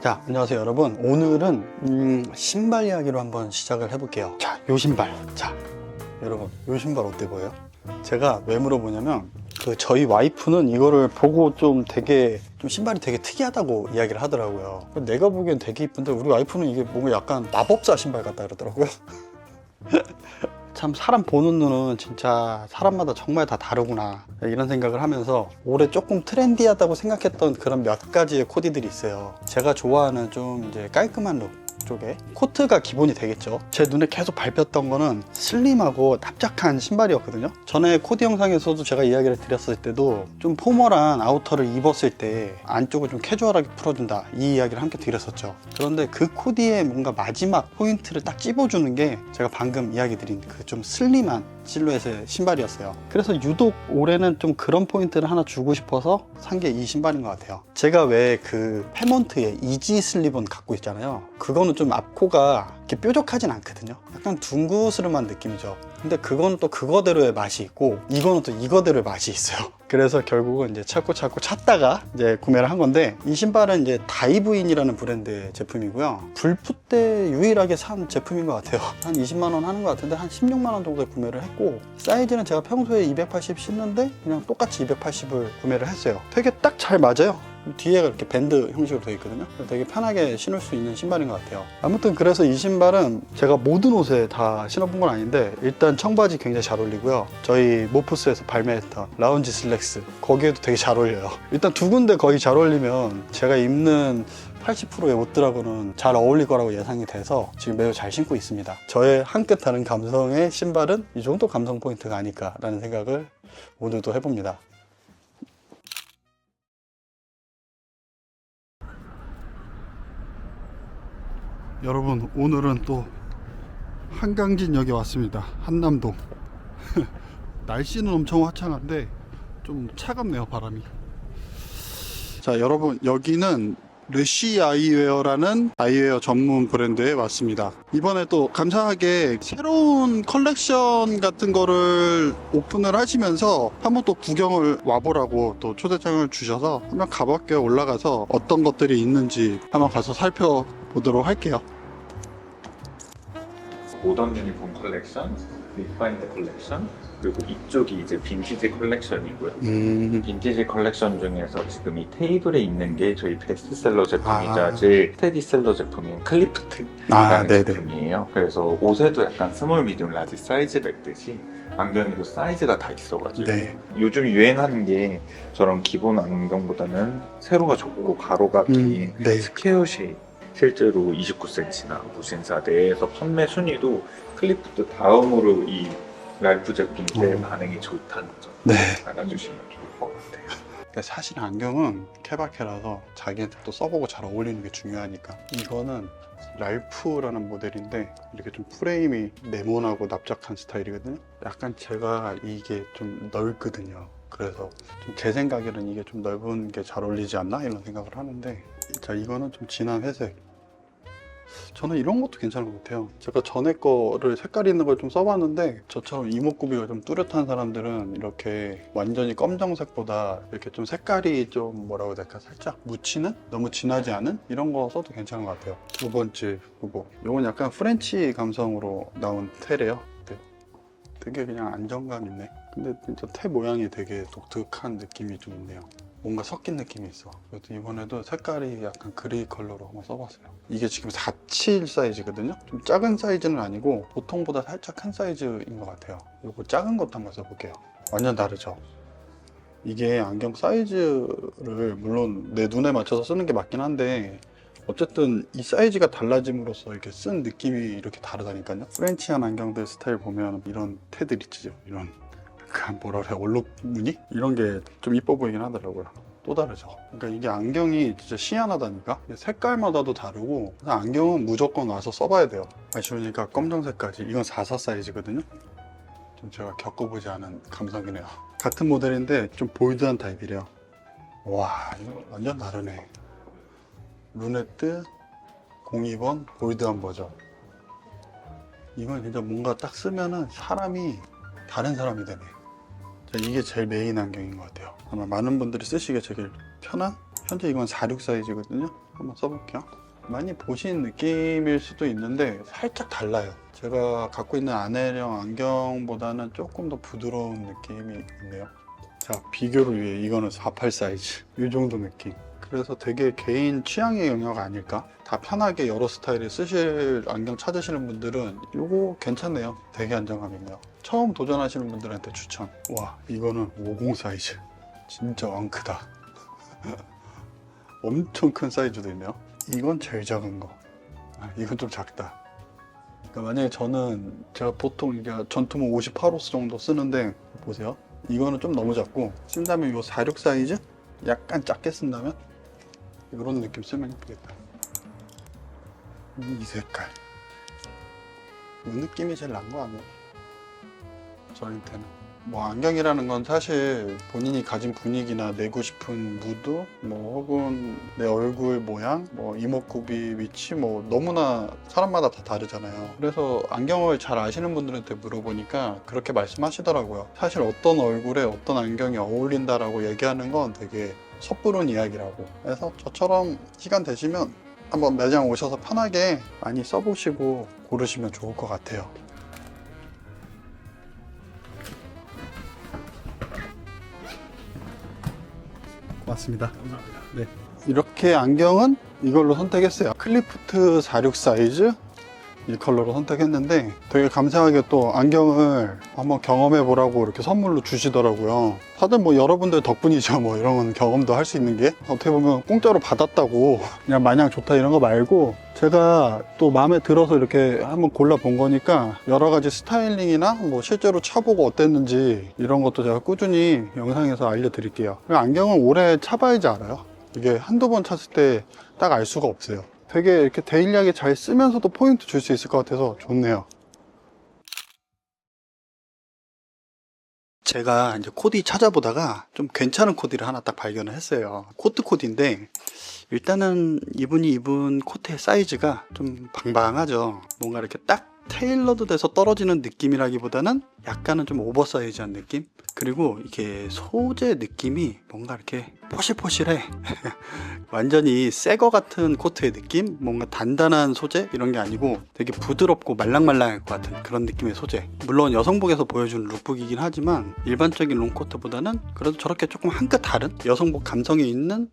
자, 안녕하세요, 여러분. 오늘은 음, 신발 이야기로 한번 시작을 해볼게요. 자, 요 신발. 자, 여러분, 요 신발 어때 보여요? 제가 왜 물어보냐면 그 저희 와이프는 이거를 보고 좀 되게 좀 신발이 되게 특이하다고 이야기를 하더라고요. 내가 보기엔 되게 이쁜데 우리 와이프는 이게 뭔가 약간 마법사 신발 같다 그러더라고요. 참 사람 보는 눈은 진짜 사람마다 정말 다 다르구나. 이런 생각을 하면서 올해 조금 트렌디하다고 생각했던 그런 몇 가지의 코디들이 있어요. 제가 좋아하는 좀 이제 깔끔한 룩 쪽에 코트가 기본이 되겠죠. 제 눈에 계속 밟혔던 거는 슬림하고 납작한 신발이었거든요. 전에 코디 영상에서도 제가 이야기를 드렸을 때도 좀 포멀한 아우터를 입었을 때 안쪽을 좀 캐주얼하게 풀어준다 이 이야기를 함께 드렸었죠. 그런데 그 코디의 뭔가 마지막 포인트를 딱 찝어주는 게 제가 방금 이야기 드린 그 좀 슬림한 실루엣의 신발이었어요. 그래서 유독 올해는 좀 그런 포인트를 하나 주고 싶어서 산 게 이 신발인 것 같아요. 제가 왜 그 페먼트의 이지 슬립은 갖고 있잖아요. 그거는 좀 앞코가 이렇게 뾰족하진 않거든요. 약간 둥그스름한 느낌이죠. 근데 그건 또 그거대로의 맛이 있고 이거는 또 이거대로의 맛이 있어요 그래서 결국은 이제 찾고 찾고 찾다가 이제 구매를 한 건데 이 신발은 이제 다이브인이라는 브랜드의 제품이고요. 불프 때 유일하게 산 제품인 것 같아요. 한 20만 원 하는 것 같은데 한 16만 원 정도에 구매를 했고 사이즈는 제가 평소에 280 신는데 그냥 똑같이 280을 구매를 했어요. 되게 딱 잘 맞아요 뒤에가 이렇게 밴드 형식으로 되어 있거든요. 되게 편하게 신을 수 있는 신발인 것 같아요. 아무튼 그래서 이 신발은 제가 모든 옷에 다 신어본 건 아닌데 일단 청바지 굉장히 잘 어울리고요. 저희 모프스에서 발매했던 라운지 슬랙스 거기에도 되게 잘 어울려요. 일단 두 군데 거의 잘 어울리면 제가 입는 80%의 옷들하고는 잘 어울릴 거라고 예상이 돼서 지금 매우 잘 신고 있습니다. 저의 한끗 다른 감성의 신발은 이 정도 감성 포인트가 아닐까라는 생각을 오늘도 해봅니다. 여러분 오늘은 또 한강진역에 왔습니다. 한남동. 날씨는 엄청 화창한데 좀 차갑네요 바람이. 자 여러분 여기는 르시 아이웨어라는 아이웨어 전문 브랜드에 왔습니다. 이번에 또 감사하게 새로운 컬렉션 같은 거를 오픈을 하시면서 한번 또 구경을 와보라고 또 초대장을 주셔서 한번 가볼게요 올라가서 어떤 것들이 있는지 한번 가서 살펴 보도록 할게요 모던 유니폼 컬렉션, 리파인드 컬렉션, 그리고 이쪽이 이제 빈티지 컬렉션이고요. 음... 빈티지 컬렉션 중에서 지금 이 테이블에 있는 게 저희 베스트셀러 제품이자 아. 제일 스테디셀러 제품인 클리프트라는 아, 네네. 제품이에요. 그래서 옷에도 약간 스몰, 미디움, 라지 사이즈가 있듯이 안경에도 사이즈가 다 있어가지고 네. 요즘 유행하는 게 저런 기본 안경보다는 세로가 좁고 가로가 긴 음, 네. 스퀘어 쉐입 실제로 29cm나 무신사 내에서 판매 순위도 클리프트 다음으로 이 랄프 제품들 음. 반응이 좋다는 점 네. 알아주시면 좋을 것 같아요. 사실 안경은 케바케라서 자기한테 또 써보고 잘 어울리는 게 중요하니까 이거는 랄프라는 모델인데 이렇게 좀 프레임이 네모나고 납작한 스타일이거든요 약간 제가 이게 좀 넓거든요 그래서 좀 제 생각에는 이게 좀 넓은 게 잘 어울리지 않나 이런 생각을 하는데 자 이거는 좀 진한 회색 저는 이런 것도 괜찮은 것 같아요. 제가 전에 거를 색깔 있는 걸 좀 써봤는데 저처럼 이목구비가 좀 뚜렷한 사람들은 이렇게 완전히 검정색보다 이렇게 좀 색깔이 좀 뭐라고 해야 될까? 살짝 묻히는? 너무 진하지 않은? 이런 거 써도 괜찮은 것 같아요. 두 번째 후보. 이건 약간 프렌치 감성으로 나온 테래요. 네. 되게 그냥 안정감 있네. 근데 진짜 테 모양이 되게 독특한 느낌이 좀 있네요 뭔가 섞인 느낌이 있어. 그래도 이번에도 색깔이 약간 그레이 컬러로 한번 써봤어요. 이게 지금 47 사이즈거든요. 좀 작은 사이즈는 아니고 보통보다 살짝 큰 사이즈인 것 같아요. 이거 작은 것도 한번 써볼게요. 완전 다르죠. 이게 안경 사이즈를 물론 내 눈에 맞춰서 쓰는 게 맞긴 한데 어쨌든 이 사이즈가 달라짐으로써 이렇게 쓴 느낌이 이렇게 다르다니까요. 프렌치한 안경들 스타일 보면 이런 테들 있죠. 이런 그 뭐라 그래 얼룩 무늬 이런 게 좀 이뻐 보이긴 하더라고요. 또 다르죠. 그러니까 이게 안경이 진짜 희한하다니까 색깔마다도 다르고 안경은 무조건 와서 써봐야 돼요. 아쉬우니까 검정색까지 이건 44 사이즈거든요. 좀 제가 겪어보지 않은 감성이네요. 같은 모델인데 좀 볼드한 타입이래요. 와 이거 완전 다르네. 루네트 02번 볼드한 버전. 이건 진짜 뭔가 딱 쓰면은 사람이 다른 사람이 되네. 자, 이게 제일 메인 안경인 것 같아요. 아마 많은 분들이 쓰시기에 제일 편한 현재 이건 46 사이즈거든요. 한번 써볼게요. 많이 보신 느낌일 수도 있는데 살짝 달라요. 제가 갖고 있는 아내령 안경보다는 조금 더 부드러운 느낌이 있네요. 자, 비교를 위해 이거는 48 사이즈. 이 정도 느낌. 그래서 되게 개인 취향의 영역 아닐까? 다 편하게 여러 스타일을 쓰실 안경 찾으시는 분들은 이거 괜찮네요. 되게 안정감 있네요. 처음 도전하시는 분들한테 추천. 와, 이거는 50 사이즈. 진짜 왕크다. 엄청 큰 사이즈도 있네요. 이건 제일 작은 거. 아, 이건 좀 작다. 그러니까 만약에 저는 제가 보통 이게 전투모 58호스 정도 쓰는데 보세요. 이거는 좀 너무 작고 쓴다면 이46 사이즈 약간 작게 쓴다면 이런 느낌 쓰면 예쁘겠다. 이 색깔. 이 느낌이 제일 난 거 아니에요? 저한테는. 뭐 안경이라는 건 사실 본인이 가진 분위기나 내고 싶은 무드, 뭐 혹은 내 얼굴 모양, 뭐 이목구비 위치, 뭐 너무나 사람마다 다 다르잖아요. 그래서 안경을 잘 아시는 분들한테 물어보니까 그렇게 말씀하시더라고요. 사실 어떤 얼굴에 어떤 안경이 어울린다라고 얘기하는 건 되게 섣부른 이야기라고. 그래서 저처럼 시간 되시면 한번 매장 오셔서 편하게 많이 써보시고 고르시면 좋을 것 같아요. 맞습니다. 네. 이렇게 안경은 이걸로 선택했어요. 클리프트 46 사이즈 이 컬러로 선택했는데 되게 감사하게 또 안경을 한번 경험해 보라고 이렇게 선물로 주시더라고요. 다들 뭐 여러분들 덕분이죠. 뭐 이런 건 경험도 할 수 있는 게 어떻게 보면 공짜로 받았다고 그냥 마냥 좋다 이런 거 말고 제가 또 마음에 들어서 이렇게 한번 골라 본 거니까 여러 가지 스타일링이나 뭐 실제로 차보고 어땠는지 이런 것도 제가 꾸준히 영상에서 알려드릴게요. 안경은 오래 차봐야지 알아요. 이게 한두 번 찼을 때 딱 알 수가 없어요. 되게 이렇게 데일리하게 잘 쓰면서도 포인트 줄 수 있을 것 같아서 좋네요. 제가 이제 코디 찾아보다가 좀 괜찮은 코디를 하나 딱 발견을 했어요. 코트 코디인데 일단은 이분이 입은 코트의 사이즈가 좀 방방하죠. 뭔가 이렇게 딱 테일러드 돼서 떨어지는 느낌이라기보다는 약간은 좀 오버사이즈한 느낌? 그리고 이게 소재 느낌이 뭔가 이렇게 포실포실해. 완전히 새거 같은 코트의 느낌? 뭔가 단단한 소재? 이런 게 아니고 되게 부드럽고 말랑말랑할 것 같은 그런 느낌의 소재. 물론 여성복에서 보여주는 룩북이긴 하지만 일반적인 롱코트보다는 그래도 저렇게 조금 한끗 다른 여성복 감성이 있는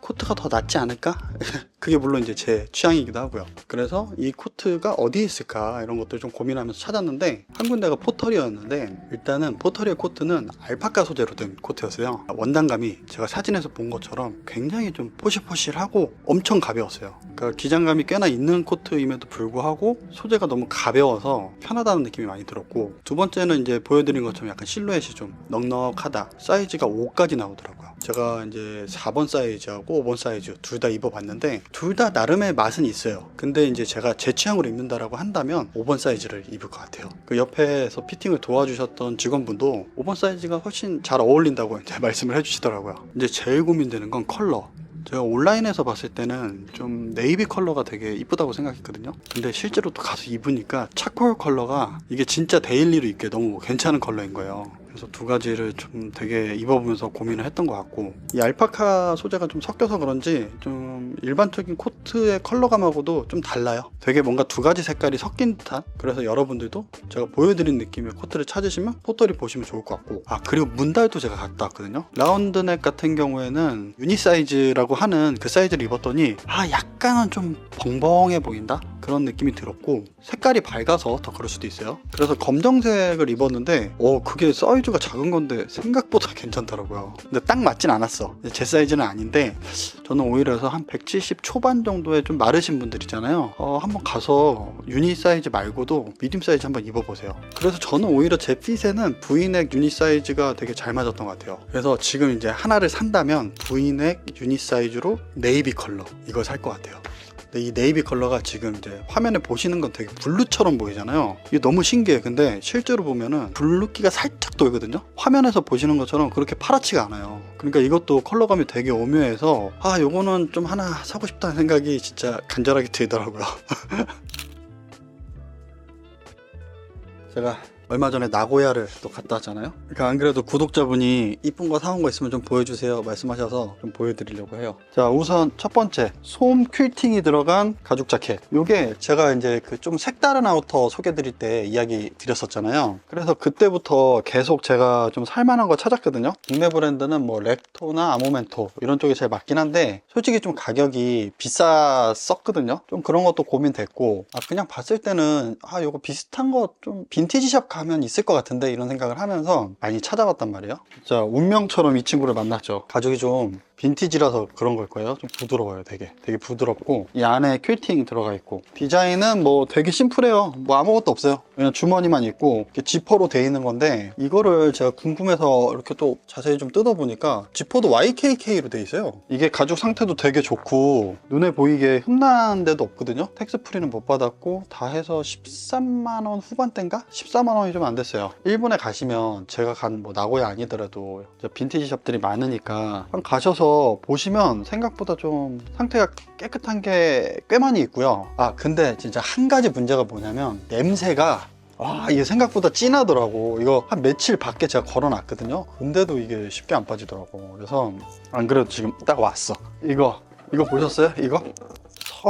코트가 더 낫지 않을까? 그게 물론 이제 제 취향이기도 하고요. 그래서 이 코트가 어디에 있을까? 이런 것들 좀 고민하면서 찾았는데 한 군데가 포털이었는데 일단은 포털의 코트는 알파카 소재로 된 코트였어요. 원단감이 제가 사진에서 본 것처럼 굉장히 좀 포실포실하고 엄청 가벼웠어요. 그러니까 기장감이 꽤나 있는 코트임에도 불구하고 소재가 너무 가벼워서 편하다는 느낌이 많이 들었고 두 번째는 이제 보여드린 것처럼 약간 실루엣이 좀 넉넉하다. 사이즈가 5까지 나오더라고요. 제가 이제 4번 사이즈하고 5번 사이즈 둘 다 입어봤는데 둘 다 나름의 맛은 있어요. 근데 이제 제가 제 취향으로 입는다라고 한다면 5번 사이즈를 입을 것 같아요. 그 옆에서 피팅을 도와주셨던 직원분도 5번 사이즈가 훨씬 잘 어울린다고 이제 말씀을 해주시더라고요. 이제 제일 고민되는 건 컬러. 제가 온라인에서 봤을 때는 좀 네이비 컬러가 되게 이쁘다고 생각했거든요. 근데 실제로 또 가서 입으니까 차콜 컬러가 이게 진짜 데일리로 입기에 너무 괜찮은 컬러인 거예요. 그래서 두 가지를 좀 되게 입어보면서 고민을 했던 것 같고 이 알파카 소재가 좀 섞여서 그런지 좀 일반적인 코트의 컬러감하고도 좀 달라요. 되게 뭔가 두 가지 색깔이 섞인 듯한 그래서 여러분들도 제가 보여드린 느낌의 코트를 찾으시면 포털이 보시면 좋을 것 같고 아 그리고 문달도 제가 갔다 왔거든요. 라운드넥 같은 경우에는 유니 사이즈라고 하는 그 사이즈를 입었더니 아 약간은 좀 벙벙해 보인다 그런 느낌이 들었고 색깔이 밝아서 더 그럴 수도 있어요. 그래서 검정색을 입었는데 어 그게 사이즈 가 작은 건데 생각보다 괜찮더라고요. 근데 딱 맞진 않았어. 제 사이즈는 아닌데 저는 오히려 해서 한 170 초반 정도의 좀 마르신 분들이잖아요. 어, 한번 가서 유니 사이즈 말고도 미디움 사이즈 한번 입어보세요. 그래서 저는 오히려 제 핏에는 V넥 유니 사이즈가 되게 잘 맞았던 것 같아요. 그래서 지금 이제 하나를 산다면 V넥 유니 사이즈로 네이비 컬러 이걸 살 것 같아요. 근데 이 네이비 컬러가 지금 이제 화면에 보시는 건 되게 블루처럼 보이잖아요. 이게 너무 신기해. 근데 실제로 보면은 블루기가 살짝 돌거든요. 화면에서 보시는 것처럼 그렇게 파랗지가 않아요. 그러니까 이것도 컬러감이 되게 오묘해서 아 요거는 좀 하나 사고 싶다는 생각이 진짜 간절하게 들더라고요. 제가 얼마 전에 나고야를 또 갔다 왔잖아요. 그러니까 안 그래도 구독자분이 이쁜 거 사온 거 있으면 좀 보여주세요 말씀하셔서 좀 보여드리려고 해요. 자 우선 첫 번째 솜 퀼팅이 들어간 가죽 자켓. 요게 제가 이제 그 좀 색다른 아우터 소개드릴 때 이야기 드렸었잖아요. 그래서 그때부터 계속 제가 좀 살만한 거 찾았거든요. 국내 브랜드는 뭐 렉토나 아모멘토 이런 쪽이 제일 맞긴 한데 솔직히 좀 가격이 비쌌었거든요. 좀 그런 것도 고민됐고 아 그냥 봤을 때는 아 요거 비슷한 거 좀 빈티지 샵 가면 있을 것 같은데 이런 생각을 하면서 많이 찾아봤단 말이에요. 진짜 운명처럼 이 친구를 만났죠. 가죽이 좀 빈티지라서 그런 걸 거예요. 좀 부드러워요, 되게. 되게 부드럽고 이 안에 퀼팅 들어가 있고 디자인은 뭐 되게 심플해요. 뭐 아무것도 없어요. 그냥 주머니만 있고 지퍼로 돼 있는 건데 이거를 제가 궁금해서 이렇게 또 자세히 좀 뜯어보니까 지퍼도 YKK로 돼 있어요. 이게 가죽 상태도 되게 좋고 눈에 보이게 흠난 데도 없거든요. 텍스 프리는 못 받았고 다 해서 13만 원 후반대인가? 14만 원이 좀 안 됐어요. 일본에 가시면 제가 간 뭐 나고야 아니더라도 빈티지 샵들이 많으니까 한 가셔서 보시면 생각보다 좀 상태가 깨끗한 게 꽤 많이 있고요. 아 근데 진짜 한 가지 문제가 뭐냐면 냄새가 아 이게 생각보다 진하더라고. 이거 한 며칠 밖에 제가 걸어놨거든요. 근데도 이게 쉽게 안 빠지더라고. 그래서 안 그래도 지금 딱 왔어. 이거 이거 보셨어요? 이거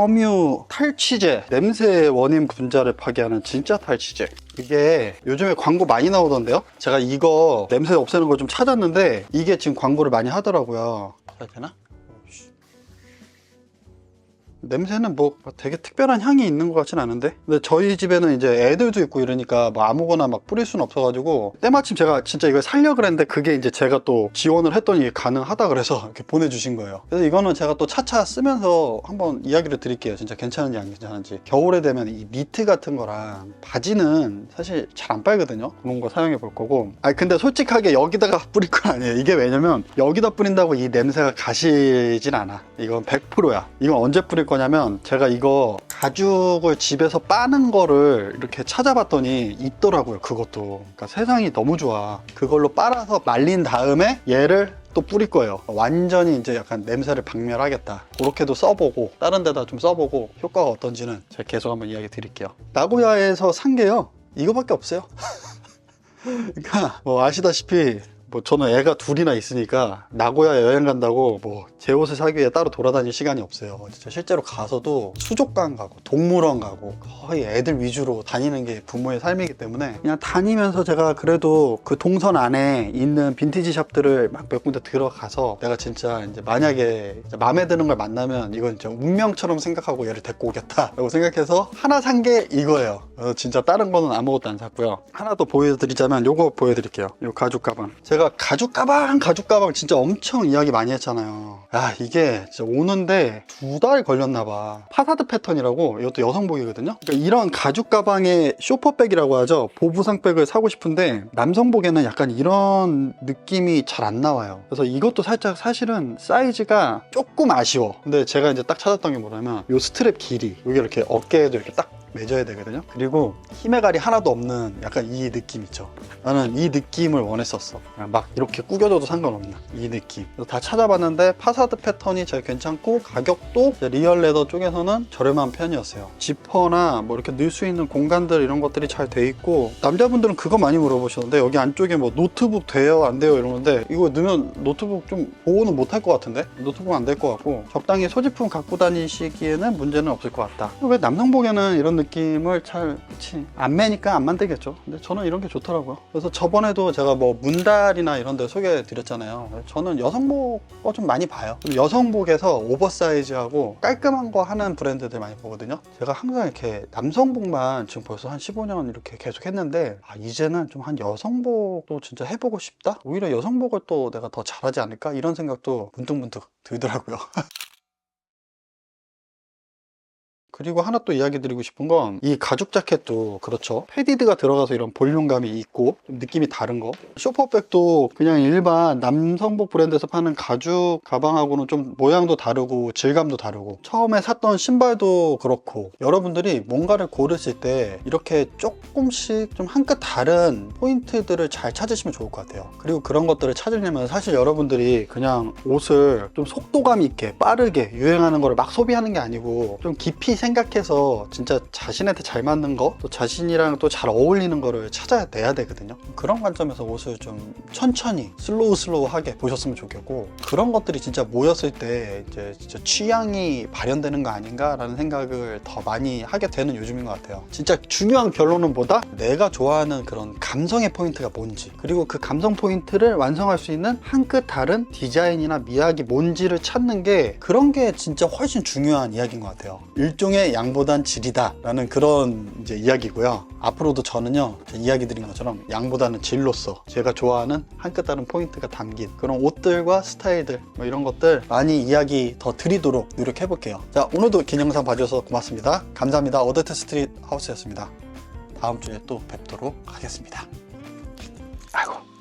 섬유 탈취제 냄새 원인 분자를 파괴하는 진짜 탈취제. 이게 요즘에 광고 많이 나오던데요? 제가 이거 냄새 없애는 걸 좀 찾았는데 이게 지금 광고를 많이 하더라고요. 해야 되나? 냄새는 뭐 되게 특별한 향이 있는 것 같진 않은데? 근데 저희 집에는 이제 애들도 있고 이러니까 뭐 아무거나 막 뿌릴 수는 없어가지고 때마침 제가 진짜 이걸 살려 그랬는데 그게 이제 제가 또 지원을 했더니 가능하다 그래서 이렇게 보내주신 거예요. 그래서 이거는 제가 또 차차 쓰면서 한번 이야기를 드릴게요. 진짜 괜찮은지 안 괜찮은지. 겨울에 되면 이 니트 같은 거랑 바지는 사실 잘 안 빨거든요. 그런 거 사용해 볼 거고. 아 근데 솔직하게 여기다가 뿌릴 건 아니에요. 이게 왜냐면 여기다 뿌린다고 이 냄새가 가시진 않아. 이건 100%야. 이건 언제 뿌릴 거 냐면 제가 이거 가죽을 집에서 빠는 거를 이렇게 찾아봤더니 있더라고요 그것도. 그러니까 세상이 너무 좋아. 그걸로 빨아서 말린 다음에 얘를 또 뿌릴 거예요. 완전히 이제 약간 냄새를 박멸하겠다. 그렇게도 써보고 다른 데다 좀 써보고 효과가 어떤지는 제가 계속 한번 이야기 드릴게요. 나고야에서 산 게요. 이거밖에 없어요. 그러니까 뭐 아시다시피 뭐 저는 애가 둘이나 있으니까 나고야 여행 간다고 뭐 제 옷을 사기 위해 따로 돌아다닐 시간이 없어요. 진짜 실제로 가서도 수족관 가고 동물원 가고 거의 애들 위주로 다니는 게 부모의 삶이기 때문에 그냥 다니면서 제가 그래도 그 동선 안에 있는 빈티지 샵들을 막 몇 군데 들어가서 내가 진짜 이제 만약에 이제 마음에 드는 걸 만나면 이건 진짜 운명처럼 생각하고 얘를 데리고 오겠다라고 생각해서 하나 산 게 이거예요. 진짜 다른 거는 아무것도 안 샀고요. 하나 더 보여드리자면 요거 보여드릴게요. 요 가죽 가방. 제가 가죽 가방, 가죽 가방 진짜 엄청 이야기 많이 했잖아요. 아 이게 진짜 오는데 두 달 걸렸나 봐. 파사드 패턴이라고 이것도 여성복이거든요. 그러니까 이런 가죽 가방의 쇼퍼백이라고 하죠. 보부상백을 사고 싶은데 남성복에는 약간 이런 느낌이 잘 안 나와요. 그래서 이것도 살짝 사실은 사이즈가 조금 아쉬워. 근데 제가 이제 딱 찾았던 게 뭐냐면 요 스트랩 길이 여기 이렇게 어깨에도 이렇게 딱 매져야 되거든요. 그리고 힘의 갈이 하나도 없는 약간 이 느낌 있죠. 나는 이 느낌을 원했었어. 막 이렇게 구겨져도 상관없는 이 느낌. 다 찾아봤는데 파사드 패턴이 제일 괜찮고 가격도 리얼 레더 쪽에서는 저렴한 편이었어요. 지퍼나 뭐 이렇게 넣을 수 있는 공간들 이런 것들이 잘 돼 있고 남자분들은 그거 많이 물어보시는데 여기 안쪽에 뭐 노트북 돼요 안 돼요 이러는데 이거 넣으면 노트북 좀 보호는 못할 것 같은데 노트북 안 될 것 같고 적당히 소지품 갖고 다니시기에는 문제는 없을 것 같다. 왜 남성복에는 이런 느낌 을 잘 그치 안 매니까 안 만들겠죠. 근데 저는 이런 게 좋더라고요. 그래서 저번에도 제가 뭐 문달이나 이런 데 소개해 드렸잖아요. 저는 여성복 거좀 많이 봐요. 좀 여성복에서 오버사이즈하고 깔끔한 거 하는 브랜드들 많이 보거든요. 제가 항상 이렇게 남성복만 지금 벌써 한 15년 이렇게 계속 했는데 아, 이제는 좀 한 여성복도 진짜 해보고 싶다? 오히려 여성복을 또 내가 더 잘하지 않을까? 이런 생각도 문득문득 들더라고요. 그리고 하나 또 이야기 드리고 싶은 건 이 가죽 자켓도 그렇죠. 패디드가 들어가서 이런 볼륨감이 있고 좀 느낌이 다른 거. 쇼퍼백도 그냥 일반 남성복 브랜드에서 파는 가죽 가방하고는 좀 모양도 다르고 질감도 다르고. 처음에 샀던 신발도 그렇고. 여러분들이 뭔가를 고르실 때 이렇게 조금씩 좀 한 끗 다른 포인트들을 잘 찾으시면 좋을 것 같아요. 그리고 그런 것들을 찾으려면 사실 여러분들이 그냥 옷을 좀 속도감 있게 빠르게 유행하는 거를 막 소비하는 게 아니고 좀 깊이 생각 해서 진짜 자신한테 잘 맞는 거, 또 자신이랑 또 잘 어울리는 거를 찾아내야 되거든요. 그런 관점에서 옷을 좀 천천히 슬로우 슬로우하게 보셨으면 좋겠고 그런 것들이 진짜 모였을 때 이제 진짜 취향이 발현되는 거 아닌가라는 생각을 더 많이 하게 되는 요즘인 것 같아요. 진짜 중요한 결론은 보다 내가 좋아하는 그런 감성의 포인트가 뭔지 그리고 그 감성 포인트를 완성할 수 있는 한 끗 다른 디자인이나 미학이 뭔지를 찾는 게 그런 게 진짜 훨씬 중요한 이야기인 것 같아요. 일종의 양보단 질이다라는 그런 이제 이야기고요. 앞으로도 저는요 제 이야기 드린 것처럼 양보다는 질로서 제가 좋아하는 한 끗 다른 포인트가 담긴 그런 옷들과 스타일들 뭐 이런 것들 많이 이야기 더 드리도록 노력해 볼게요. 자 오늘도 긴 영상 봐주셔서 고맙습니다. 감사합니다. 어드트 스트릿 하우스였습니다. 다음 주에 또 뵙도록 하겠습니다. 아이고.